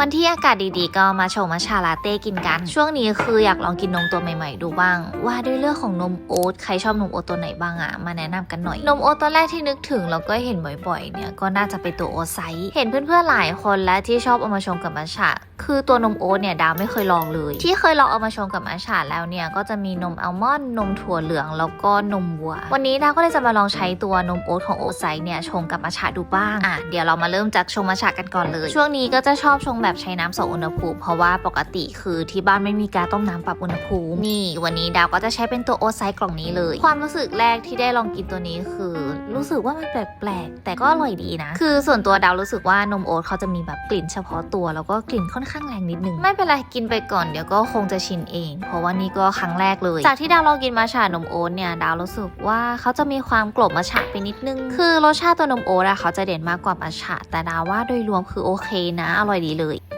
วันที่อากาศดีๆ ก็มาชงมาชาลาเต้กินกัน ช่วงนี้คืออยากลองกินนมตัวใหม่ๆ ดูบ้าง ว่าด้วยเรื่องของนมโอ๊ตใครชอบนมโอ๊ตตัวไหนบ้างอะมาแนะนำกันหน่อย นมโอ๊ตตัวแรกที่นึกถึงแล้วก็เห็นบ่อยๆ เนี่ยก็น่าจะเป็นตัวโอ๊ตไซส์เห็นเพื่อนๆหลายคนและที่ชอบเอามาชงกับมัชฉะคือตัวนมโอ๊ตเนี่ยดาวไม่เคยลองเลย ที่เคยลองเอามาชงกับมัชฉะแล้วเนี่ยก็จะมีนมอัลมอนด์นมถั่วเหลืองแล้วก็นมวัว วันนี้ดาวก็เลยจะมาลองใช้ตัวนมโอ๊ตของโอ๊ตไซส์เนี่ยชงกับมัชฉะดูบ้างอะเดี๋ยวเรามาเริ่มจากชงมัชฉะกันก่อนเลย ช่วงนี้ก็จะชอบชงแบบใช้น้ำสองอุณหภูมิ เพราะว่าปกติคือที่บ้านไม่มีการต้มน้ำปรับอุณหภูมิ นี่ วันนี้ดาวก็จะใช้เป็นตัวโอ๊ตไซส์กล่องนี้เลย ความรู้สึกแรกที่ได้ลองกินตัวนี้คือ รู้สึกว่ามันแปลกๆ แต่ก็อร่อยดีนะ คือส่วนตัวดาวรู้สึกว่านมโอ๊ตเขาจะมีแบบกลิ่นเฉพาะตัว แล้วก็กลิ่นค่อนข้างแรงนิดนึง ไม่เป็นไรกินไปก่อนเดี๋ยวก็คงจะชินเอง เพราะว่านี่ก็ครั้งแรกเลย จากที่ดาวลองกินมาชานมโอ๊ตเนี่ยดาวรู้สึกว่าเขาจะมีความกลบมาฉะไปนิดนึง คือรสชาติตัวนมโอ๊ตอะเขาจะเด่นมากกว่ามาฉะแต่ดาวว่าโดยรวมคือโอเคนะ อร่อยดีเลย注意。